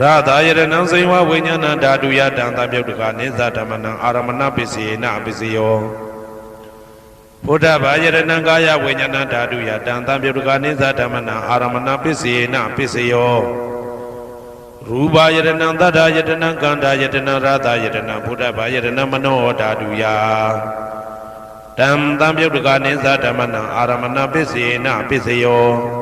ရသာယရဏံစိဝဝိညာဏဓာတုယတံသံပြုတ်တကနေသဓမ္မနံအာရမဏပစ္စေနပစ္စယောဘုဒ္ဓဘာယရဏံကာယဝိညာဏဓာတုယတံသံပြုတ်တကနေသဓမ္မနံအာရမဏပစ္စေနပစ္စယောရူပယရဏံသတ္တယတနံကန္တာယတနံရသာယတနံဘုဒ္ဓဘာယရဏံမနောဓာတုယတံသံပြုတ်တကနေသဓမ္မနံအာရမဏပစ္စေနပစ္စယော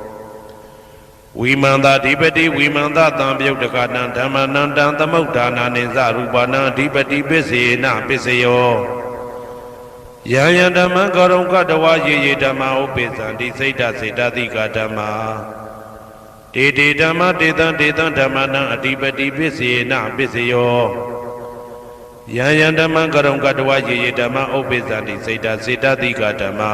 ဝိမန္တာဓိပတိဝိမန္တတံပြုတ်တကနံဓမ္မနံတံသမုဋ္ဌာနာနိသရူပနံအဓိပတိပစ္စေနပစ္စယောယံယံဓမ္မံကရုံကတဝယေယေဓမ္မဥပိသံတိစိတ်ဓာစေတသိကဓမ္မာတေတေဓမ္မတေတံတေတံဓမ္မနံအဓိပတိပစ္စေနပစ္စယောယံယံဓမ္မံကရုံကတဝယေယေဓမ္မဥပိသံတိစိတ်ဓာစေတသိကဓမ္မာ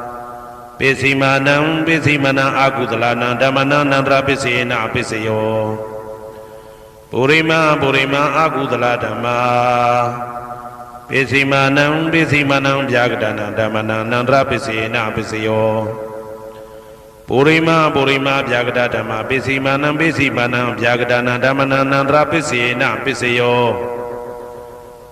ပိစီမာနံပိစီမာနံအာကုသလနံဓမ္မနံအနန္တရပိစေနပိစယောပုရိမပုရိမအာကုသလဓမ္မာပိစီမာနံပိစီမာနံဗျာကတနံဓမ္မနံအနန္တရပိစေနပိစယောပုရိမပုရိမဗျာကတဓမ္မပိစီမာနံပိစီမာနံဗျာကတနံဓမ္မနံအနန္တရပိစေနပိစယော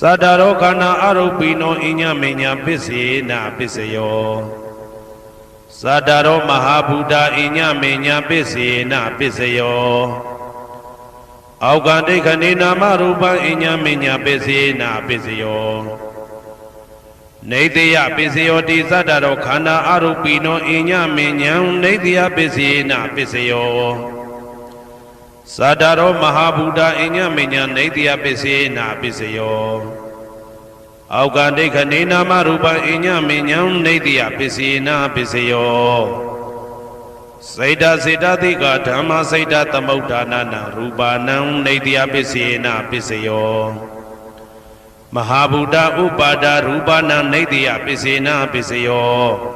သတ္တရောခန္ဓာအရုပိနောအညမင်းညပစ္စေနာပစ္စယောသတ္တရောမဟာဗုဒ္ဓအညမင်းညပစ္စေနာပစ္စယောအောက်ကဒိဋ္ဌနေနာမရူပံအညမင်းညပစ္စေနာပစ္စယောနေတယပစ္စယောတိသတ္တရောခန္ဓာအရုပိနောအညမဉ္ဉံနေတယပစ္စယေနပစ္စယော သတ္တရောမဟာဗုဒ္ဓအညမဉ္ဉံနေတယပစ္စယေနပစ္စယောအောက်ကဒိဋ္ဌနေနာမရူပအညမဉ္ဉံနေတယပစ္စယေနပစ္စယောစေတစေတသိကဓမ္မစေတသမုဋ္ဌာနာနာရူပနံနေတယပစ္စယေနပစ္စယောမဟာဗုဒ္ဓဥပါဒရူပနာနေတယပစ္စေနာပစ္စယော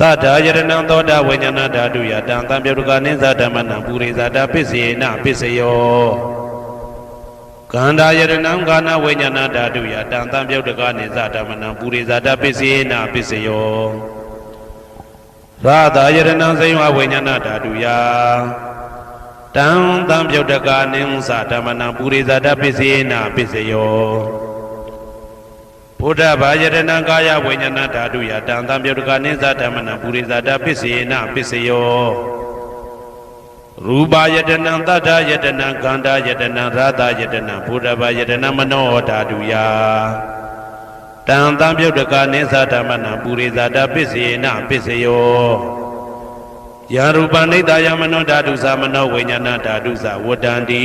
တထာယရဏံသောတာဝိညာဏဓာတုယတံတံပြုတ်တကနိသဓမ္မနံပုရိသတာပစ္စေနပစ္စယောကန္တာယရဏံကာနဝိညာဏဓာတုယတံတံပြုတ်တကနိသဓမ္မနံပုရိသတာပစ္စေနပစ္စယောရာသာယရဏံစိယဝဝိညာဏဓာတုယတံတံပြုတ်တကာနိဉ္စဓမ္မနံပုရိသတပစ္စေနပစ္စယော ဘုဒ္ဓဘာယရဏံကာယဝိညာဏဓာတုယတံတံပြုတ်တကာနိဉ္စဓမ္မနံပုရိသတပစ္စေနပစ္စယောရူပယတနံတတ္ထယတနံခန္ဓာယတနံရာသယတနံဘုဒ္ဓဘာယတနံမနောဓာတုယတံတံပြုတ်တကာနိသဓမ္မနံပုရိသတာပစ္စေနပစ္စယောယာရူပနိတယမနောဓာတုသမနောဝိညာဏဓာတုသဝတ္တန္တိ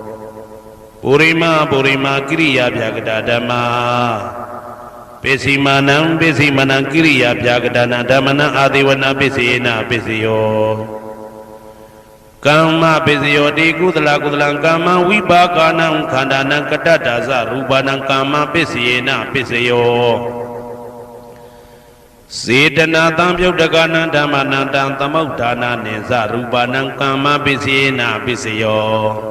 ပုရိမပုရိမကိရိယာဗျာကတာဓမ္မာပိစီမာနံပိစီမနံကိရိယာဗျာကတာနံဓမ္မနံအာတိဝနာပိစီနာပိစယောကမ္မပိစယောတိကုသလကုသလံကမ္မဝိပါကနံခန္ဓာနံကတ္တတာဇရူပနံကမ္မပိစီနာပိစယောစေတနာတံပြုတ်တကနံဓမ္မနံတံသမုဋ္ဌာနာနိသရူပနံကမ္မပစ္စေနာပစ္စယော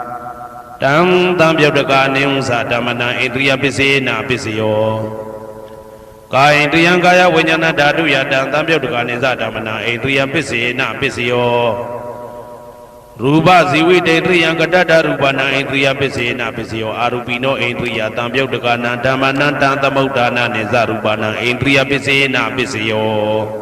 တံတံပြုတ်တကနိဥ္စဓမ္မနံဣန္ဒရိယပစ္စေနပစ္စယောကာယိန္ဒရိယံကာယဝိညာဏဓာတုယတံတံပြုတ်တကနိသဓမ္မနံဣန္ဒရိယပစ္စေနပစ္စယောရူပဇီဝိတေတရိယံကတ္တတရူပနာဣန္ဒရိယပစ္စေနပစ္စယောအာရူပိနောဣန္ဒရိယတံပြုတ်တကနာဓမ္မနံတံသမုဋ္ဌာနာနိဇရူပနာဣန္ဒရိယပစ္စေနပစ္စယော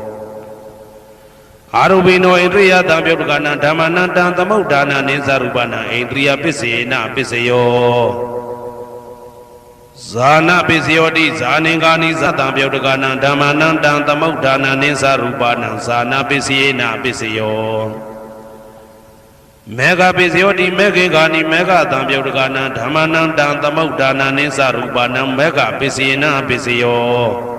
အာရူပိနောဣန္ဒရိယတံပြုတ်တကနာဓမ္မနံတံသမုဋ္ဌာနာနိဇရူပနာဣန္ဒရိယပစ္စေနပစ္စယောဇာနာပစ္စယောတိဇာနေကာနိသတံပြုတ်တကနာဓမ္မနံတံသမုဋ္ဌာနာနိဇရူပနာဇာနာပစ္စယေနပစ္စယောမေဃပိစယောတိမေခေကာနိမေဃတံပြုတ်တကနံဓမ္မနံတံသမုဋ္ဌာနံနိသရူပနံမေဃပိစေနပိစယော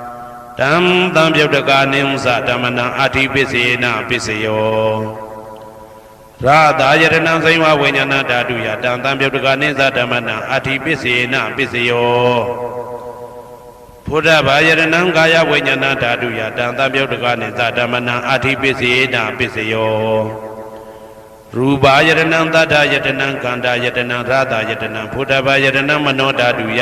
တံတံပြုတ်တကနိသဓမ္မနံအာတိပစ္စေနပစ္စယောရာသာယရဏံဇိဝဝိညာဏဓာတုယာတံတံပြုတ်တကနိသဓမ္မနံအာတိပစ္စေနပစ္စယောဘုဒ္ဓဘာယရဏံကာယဝိညာဏဓာတုယတံတံပြုတ်တကနိသဓမ္မနံအာထိပစ္စေနာပစ္စယောရူပါယရဏံသတ္တယတနံကန္တာယတနံရသယတနံဘုဒ္ဓဘာယရဏံမနောဓာတုယ